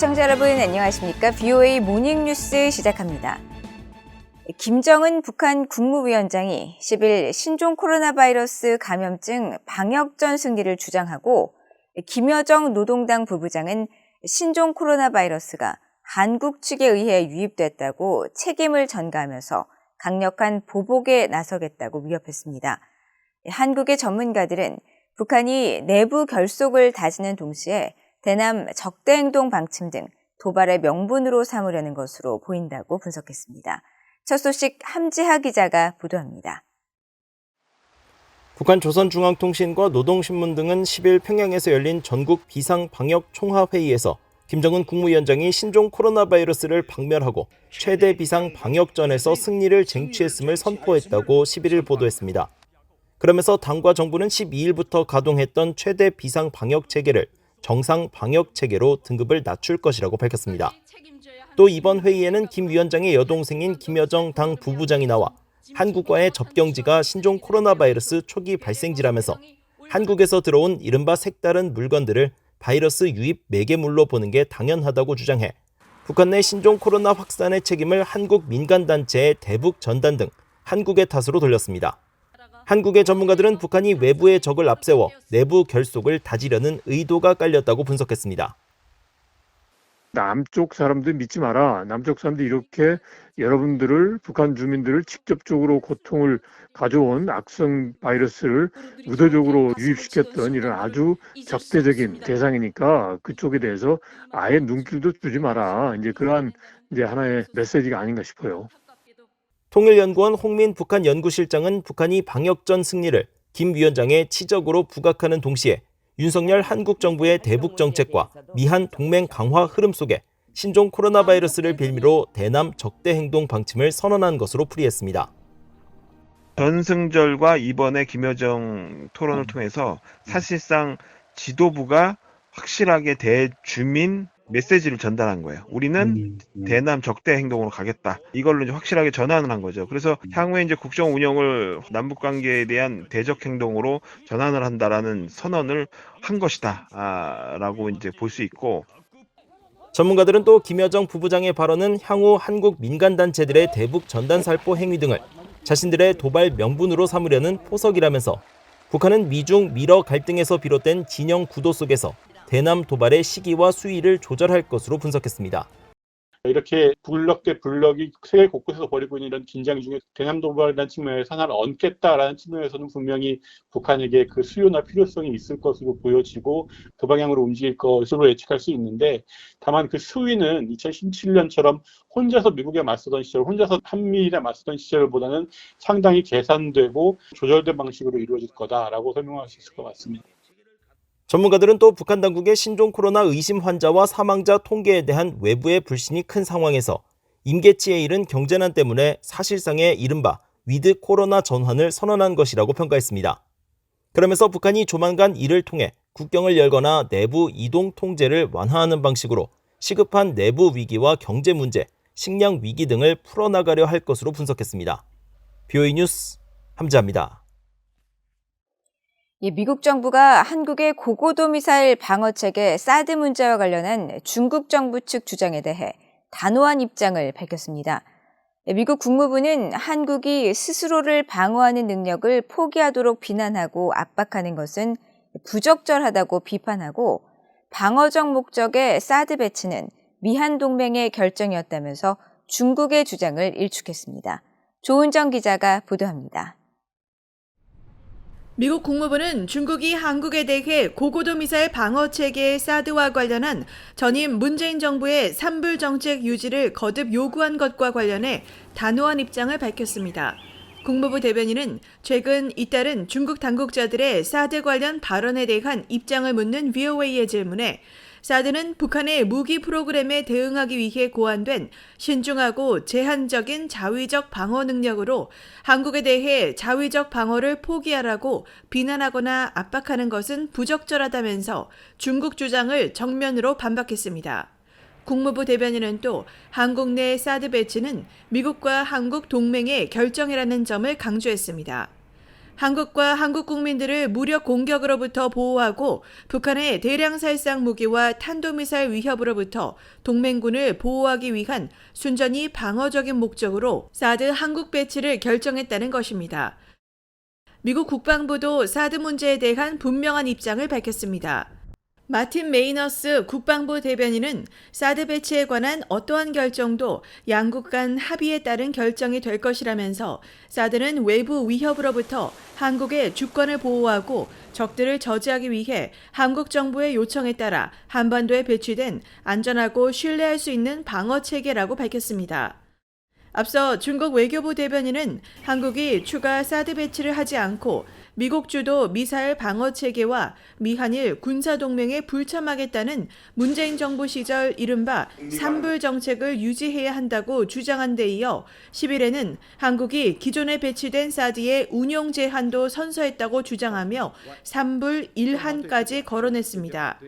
시청자 여러분 안녕하십니까? BOA 모닝뉴스 시작합니다. 김정은 북한 국무위원장이 10일 신종 코로나 바이러스 감염증 방역전 승리를 주장하고 김여정 노동당 부부장은 신종 코로나 바이러스가 한국 측에 의해 유입됐다고 책임을 전가하면서 강력한 보복에 나서겠다고 위협했습니다. 한국의 전문가들은 북한이 내부 결속을 다지는 동시에 대남 적대 행동 방침 등 도발의 명분으로 삼으려는 것으로 보인다고 분석했습니다. 첫 소식 함지하 기자가 보도합니다. 북한 조선중앙통신과 노동신문 등은 10일 평양에서 열린 전국 비상방역총화회의에서 김정은 국무위원장이 신종 코로나 바이러스를 박멸하고 최대 비상 방역전에서 승리를 쟁취했음을 선포했다고 11일 보도했습니다. 그러면서 당과 정부는 12일부터 가동했던 최대 비상 방역 체계를 정상 방역 체계로 등급을 낮출 것이라고 밝혔습니다. 또 이번 회의에는 김 위원장의 여동생인 김여정 당 부부장이 나와 한국과의 접경지가 신종 코로나 바이러스 초기 발생지라면서 한국에서 들어온 이른바 색다른 물건들을 바이러스 유입 매개물로 보는 게 당연하다고 주장해 북한 내 신종 코로나 확산의 책임을 한국 민간단체의 대북 전단 등 한국의 탓으로 돌렸습니다. 한국의 전문가들은 북한이 외부의 적을 앞세워 내부 결속을 다지려는 의도가 깔렸다고 분석했습니다. 남쪽 사람들 믿지 마라. 남쪽 사람들이 이렇게 여러분들을 북한 주민들을 직접적으로 고통을 가져온 악성 바이러스를 의도적으로 유입시켰던 이런 아주 적대적인 대상이니까 그쪽에 대해서 아예 눈길도 주지 마라. 이제 그러한 이제 하나의 메시지가 아닌가 싶어요. 통일연구원 홍민 북한 연구실장은 북한이 방역전 승리를 김 위원장의 치적으로 부각하는 동시에 윤석열 한국 정부의 대북 정책과 미한 동맹 강화 흐름 속에 신종 코로나 바이러스를 빌미로 대남 적대 행동 방침을 선언한 것으로 풀이했습니다. 전승절과 이번에 김여정 토론을 통해서 사실상 지도부가 확실하게 대주민 메시지를 전달한 거예요. 우리는 대남 적대 행동으로 가겠다. 이걸로 이제 확실하게 전환을 한 거죠. 그래서 향후에 이제 국정 운영을 남북 관계에 대한 대적 행동으로 전환을 한다라는 선언을 한 것이다. 아, 라고 이제 볼 수 있고 전문가들은 또 김여정 부부장의 발언은 향후 한국 민간 단체들의 대북 전단 살포 행위 등을 자신들의 도발 명분으로 삼으려는 포석이라면서 북한은 미중 미러 갈등에서 비롯된 진영 구도 속에서 대남 도발의 시기와 수위를 조절할 것으로 분석했습니다. 이렇게 블럭 대 블럭이 세계 곳곳에서 벌이고 있는 이런 긴장 중에 대남 도발이라는 측면에서 하나를 얹겠다라는 측면에서는 분명히 북한에게 그 수요나 필요성이 있을 것으로 보여지고 그 방향으로 움직일 것으로 예측할 수 있는데 다만 그 수위는 2017년처럼 혼자서 미국에 맞서던 시절, 혼자서 한미일에 맞서던 시절보다는 상당히 계산되고 조절된 방식으로 이루어질 거다라고 설명할 수 있을 것 같습니다. 전문가들은 또 북한 당국의 신종 코로나 의심 환자와 사망자 통계에 대한 외부의 불신이 큰 상황에서 임계치에 이른 경제난 때문에 사실상의 이른바 위드 코로나 전환을 선언한 것이라고 평가했습니다. 그러면서 북한이 조만간 이를 통해 국경을 열거나 내부 이동 통제를 완화하는 방식으로 시급한 내부 위기와 경제 문제, 식량 위기 등을 풀어나가려 할 것으로 분석했습니다. BOE 뉴스 함지합니다. 이 미국 정부가 한국의 고고도 미사일 방어 체계 사드 문제와 관련한 중국 정부 측 주장에 대해 단호한 입장을 밝혔습니다. 미국 국무부는 한국이 스스로를 방어하는 능력을 포기하도록 비난하고 압박하는 것은 부적절하다고 비판하고 방어적 목적의 사드 배치는 미한 동맹의 결정이었다면서 중국의 주장을 일축했습니다. 조은정 기자가 보도합니다. 미국 국무부는 중국이 한국에 대해 고고도 미사일 방어 체계의 사드와 관련한 전임 문재인 정부의 산불 정책 유지를 거듭 요구한 것과 관련해 단호한 입장을 밝혔습니다. 국무부 대변인은 최근 잇따른 중국 당국자들의 사드 관련 발언에 대한 입장을 묻는 VOA의 질문에 사드는 북한의 무기 프로그램에 대응하기 위해 고안된 신중하고 제한적인 자위적 방어 능력으로 한국에 대해 자위적 방어를 포기하라고 비난하거나 압박하는 것은 부적절하다면서 중국 주장을 정면으로 반박했습니다. 국무부 대변인은 또 한국 내 사드 배치는 미국과 한국 동맹의 결정이라는 점을 강조했습니다. 한국과 한국 국민들을 무력 공격으로부터 보호하고 북한의 대량 살상 무기와 탄도미사일 위협으로부터 동맹군을 보호하기 위한 순전히 방어적인 목적으로 사드 한국 배치를 결정했다는 것입니다. 미국 국방부도 사드 문제에 대한 분명한 입장을 밝혔습니다. 마틴 메이너스 국방부 대변인은 사드 배치에 관한 어떠한 결정도 양국 간 합의에 따른 결정이 될 것이라면서 사드는 외부 위협으로부터 한국의 주권을 보호하고 적들을 저지하기 위해 한국 정부의 요청에 따라 한반도에 배치된 안전하고 신뢰할 수 있는 방어 체계라고 밝혔습니다. 앞서 중국 외교부 대변인은 한국이 추가 사드 배치를 하지 않고 미국 주도 미사일 방어 체계와 미한일 군사 동맹에 불참하겠다는 문재인 정부 시절 이른바 삼불 정책을 유지해야 한다고 주장한 데 이어 10일에는 한국이 기존에 배치된 사드의 운용 제한도 선서했다고 주장하며 삼불 일한까지 거론했습니다.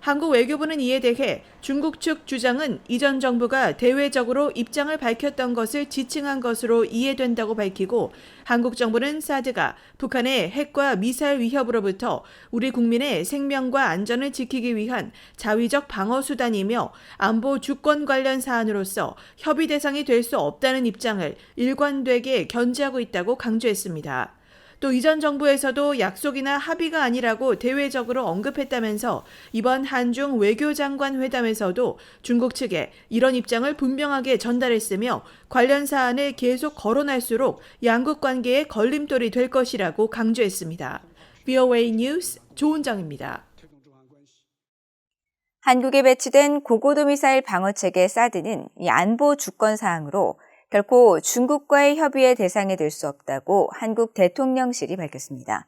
한국 외교부는 이에 대해 중국 측 주장은 이전 정부가 대외적으로 입장을 밝혔던 것을 지칭한 것으로 이해된다고 밝히고 한국 정부는 사드가 북한의 핵과 미사일 위협으로부터 우리 국민의 생명과 안전을 지키기 위한 자위적 방어 수단이며 안보 주권 관련 사안으로서 협의 대상이 될 수 없다는 입장을 일관되게 견지하고 있다고 강조했습니다. 또 이전 정부에서도 약속이나 합의가 아니라고 대외적으로 언급했다면서 이번 한중 외교장관 회담에서도 중국 측에 이런 입장을 분명하게 전달했으며 관련 사안을 계속 거론할수록 양국 관계에 걸림돌이 될 것이라고 강조했습니다. VOA 뉴스 조은정입니다. 한국에 배치된 고고도 미사일 방어체계 사드는 이 안보 주권 사항으로 결코 중국과의 협의의 대상이 될 수 없다고 한국 대통령실이 밝혔습니다.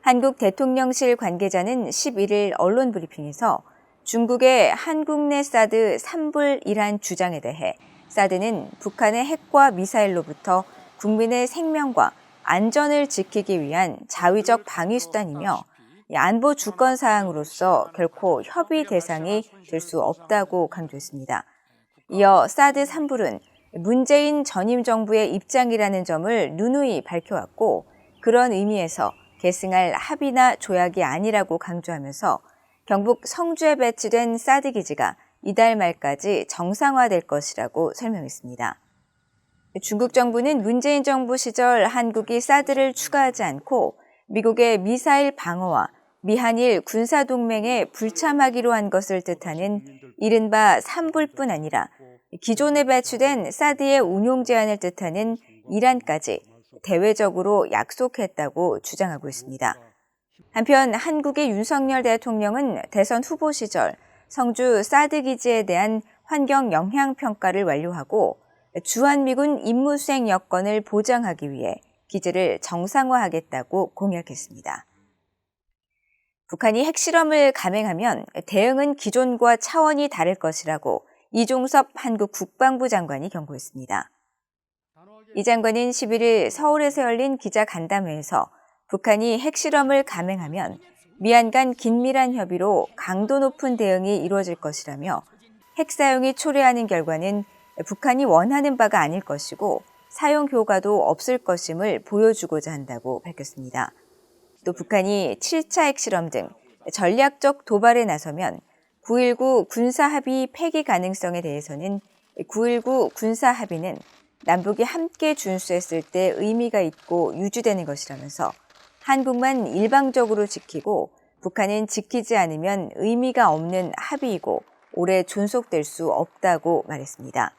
한국 대통령실 관계자는 11일 언론 브리핑에서 중국의 한국 내 사드 3불이란 주장에 대해 사드는 북한의 핵과 미사일로부터 국민의 생명과 안전을 지키기 위한 자위적 방위 수단이며 안보 주권 사항으로서 결코 협의 대상이 될 수 없다고 강조했습니다. 이어 사드 3불은 문재인 전임 정부의 입장이라는 점을 누누이 밝혀왔고 그런 의미에서 계승할 합의나 조약이 아니라고 강조하면서 경북 성주에 배치된 사드 기지가 이달 말까지 정상화될 것이라고 설명했습니다. 중국 정부는 문재인 정부 시절 한국이 사드를 추가하지 않고 미국의 미사일 방어와 미한일 군사동맹에 불참하기로 한 것을 뜻하는 이른바 3불뿐 아니라 기존에 배치된 사드의 운용 제한을 뜻하는 이란까지 대외적으로 약속했다고 주장하고 있습니다. 한편 한국의 윤석열 대통령은 대선 후보 시절 성주 사드 기지에 대한 환경 영향 평가를 완료하고 주한미군 임무 수행 여건을 보장하기 위해 기지를 정상화하겠다고 공약했습니다. 북한이 핵실험을 감행하면 대응은 기존과 차원이 다를 것이라고 이종섭 한국 국방부 장관이 경고했습니다. 이 장관은 11일 서울에서 열린 기자 간담회에서 북한이 핵실험을 감행하면 미안 간 긴밀한 협의로 강도 높은 대응이 이루어질 것이라며 핵 사용이 초래하는 결과는 북한이 원하는 바가 아닐 것이고 사용 효과도 없을 것임을 보여주고자 한다고 밝혔습니다. 또 북한이 7차 핵실험 등 전략적 도발에 나서면 9.19 군사합의 폐기 가능성에 대해서는 9.19 군사합의는 남북이 함께 준수했을 때 의미가 있고 유지되는 것이라면서 한국만 일방적으로 지키고 북한은 지키지 않으면 의미가 없는 합의이고 오래 존속될 수 없다고 말했습니다.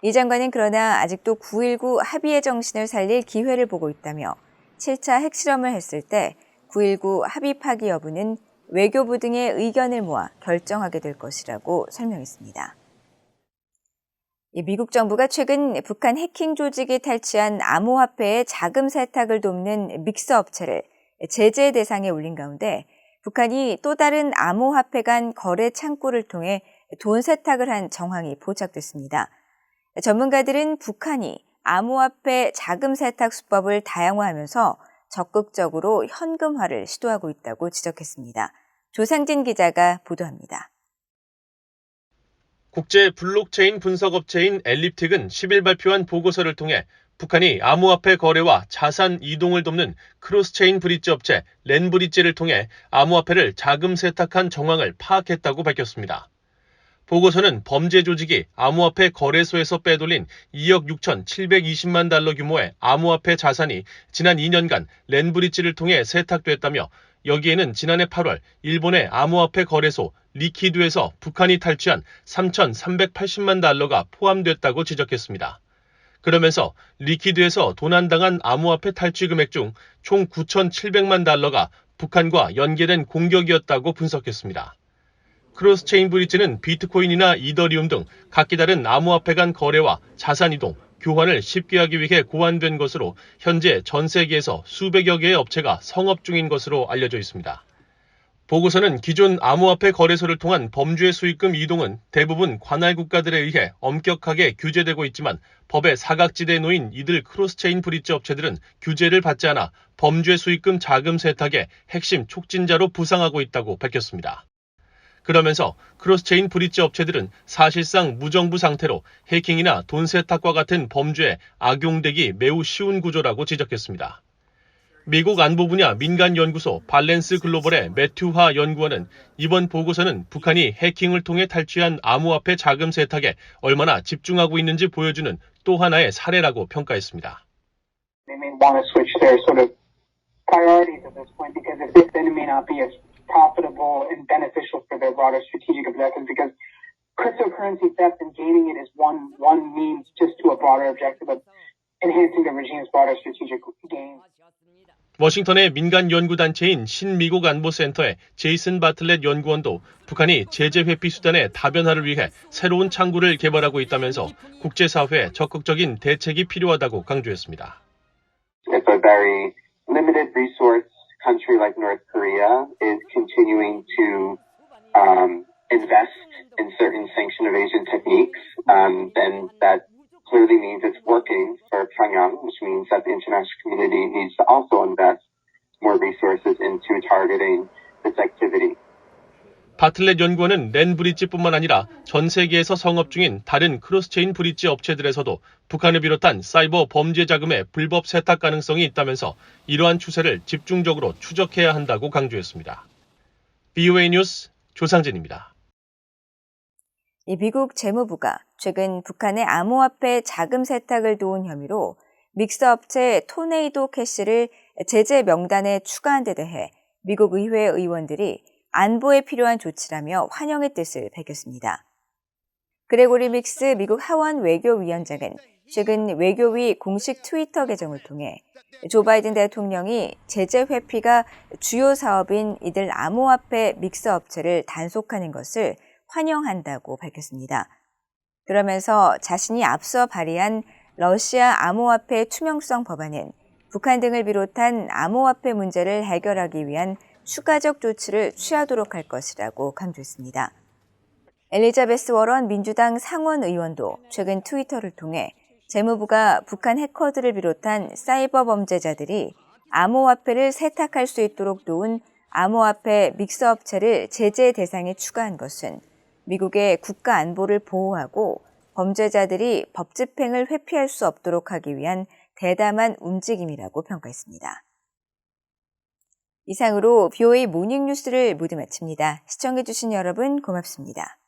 이 장관은 그러나 아직도 9.19 합의의 정신을 살릴 기회를 보고 있다며 7차 핵실험을 했을 때 9.19 합의 파기 여부는 외교부 등의 의견을 모아 결정하게 될 것이라고 설명했습니다. 미국 정부가 최근 북한 해킹 조직이 탈취한 암호화폐의 자금 세탁을 돕는 믹서 업체를 제재 대상에 올린 가운데 북한이 또 다른 암호화폐 간 거래 창구를 통해 돈 세탁을 한 정황이 포착됐습니다. 전문가들은 북한이 암호화폐 자금 세탁 수법을 다양화하면서 적극적으로 현금화를 시도하고 있다고 지적했습니다. 조상진 기자가 보도합니다. 국제 블록체인 분석업체인 엘립틱은 10일 발표한 보고서를 통해 북한이 암호화폐 거래와 자산 이동을 돕는 크로스체인 브릿지 업체 렌브릿지를 통해 암호화폐를 자금 세탁한 정황을 파악했다고 밝혔습니다. 보고서는 범죄 조직이 암호화폐 거래소에서 빼돌린 2억 6,720만 달러 규모의 암호화폐 자산이 지난 2년간 렌브릿지를 통해 세탁됐다며 여기에는 지난해 8월 일본의 암호화폐 거래소 리퀴드에서 북한이 탈취한 3,380만 달러가 포함됐다고 지적했습니다. 그러면서 리퀴드에서 도난당한 암호화폐 탈취 금액 중 총 9,700만 달러가 북한과 연계된 공격이었다고 분석했습니다. 크로스체인 브릿지는 비트코인이나 이더리움 등 각기 다른 암호화폐 간 거래와 자산 이동, 교환을 쉽게 하기 위해 고안된 것으로 현재 전 세계에서 수백여 개의 업체가 성업 중인 것으로 알려져 있습니다. 보고서는 기존 암호화폐 거래소를 통한 범죄 수익금 이동은 대부분 관할 국가들에 의해 엄격하게 규제되고 있지만 법의 사각지대에 놓인 이들 크로스체인 브릿지 업체들은 규제를 받지 않아 범죄 수익금 자금 세탁의 핵심 촉진자로 부상하고 있다고 밝혔습니다. 그러면서 크로스체인 브릿지 업체들은 사실상 무정부 상태로 해킹이나 돈 세탁과 같은 범죄에 악용되기 매우 쉬운 구조라고 지적했습니다. 미국 안보 분야 민간 연구소 발렌스 글로벌의 매튜화 연구원은 이번 보고서는 북한이 해킹을 통해 탈취한 암호화폐 자금 세탁에 얼마나 집중하고 있는지 보여주는 또 하나의 사례라고 평가했습니다. Profitable and beneficial for their broader strategic objectives because cryptocurrency theft and gaining it is one one means just to a broader objective of enhancing the regime's broader strategic gains. 워싱턴의 민간 연구단체인 신미국 안보센터의 제이슨 바틀렛 연구원도 북한이 제재 회피 수단의 다변화를 위해 새로운 창구를 개발하고 있다면서 국제사회에 적극적인 대책이 필요하다고 강조했습니다. if a very limited resource country like North Korea is continuing to um, invest in certain sanction evasion techniques, um, then that clearly means it's working for Pyongyang, which means that the international community needs to also invest more resources into targeting this activity. 바틀렛 연구원은 렌 브릿지뿐만 아니라 전 세계에서 성업 중인 다른 크로스체인 브릿지 업체들에서도 북한을 비롯한 사이버 범죄 자금의 불법 세탁 가능성이 있다면서 이러한 추세를 집중적으로 추적해야 한다고 강조했습니다. BOA 뉴스 조상진입니다. 이 미국 재무부가 최근 북한의 암호화폐 자금 세탁을 도운 혐의로 믹스 업체 토네이도 캐시를 제재 명단에 추가한 데 대해 미국 의회 의원들이 안보에 필요한 조치라며 환영의 뜻을 밝혔습니다. 그레고리 믹스 미국 하원 외교위원장은 최근 외교위 공식 트위터 계정을 통해 조 바이든 대통령이 제재 회피가 주요 사업인 이들 암호화폐 믹스 업체를 단속하는 것을 환영한다고 밝혔습니다. 그러면서 자신이 앞서 발의한 러시아 암호화폐 투명성 법안은 북한 등을 비롯한 암호화폐 문제를 해결하기 위한 추가적 조치를 취하도록 할 것이라고 강조했습니다. 엘리자베스 워런 민주당 상원 의원도 최근 트위터를 통해 재무부가 북한 해커들을 비롯한 사이버 범죄자들이 암호화폐를 세탁할 수 있도록 도운 암호화폐 믹스업체를 제재 대상에 추가한 것은 미국의 국가 안보를 보호하고 범죄자들이 법 집행을 회피할 수 없도록 하기 위한 대담한 움직임이라고 평가했습니다. 이상으로 BOA 모닝뉴스를 모두 마칩니다. 시청해주신 여러분 고맙습니다.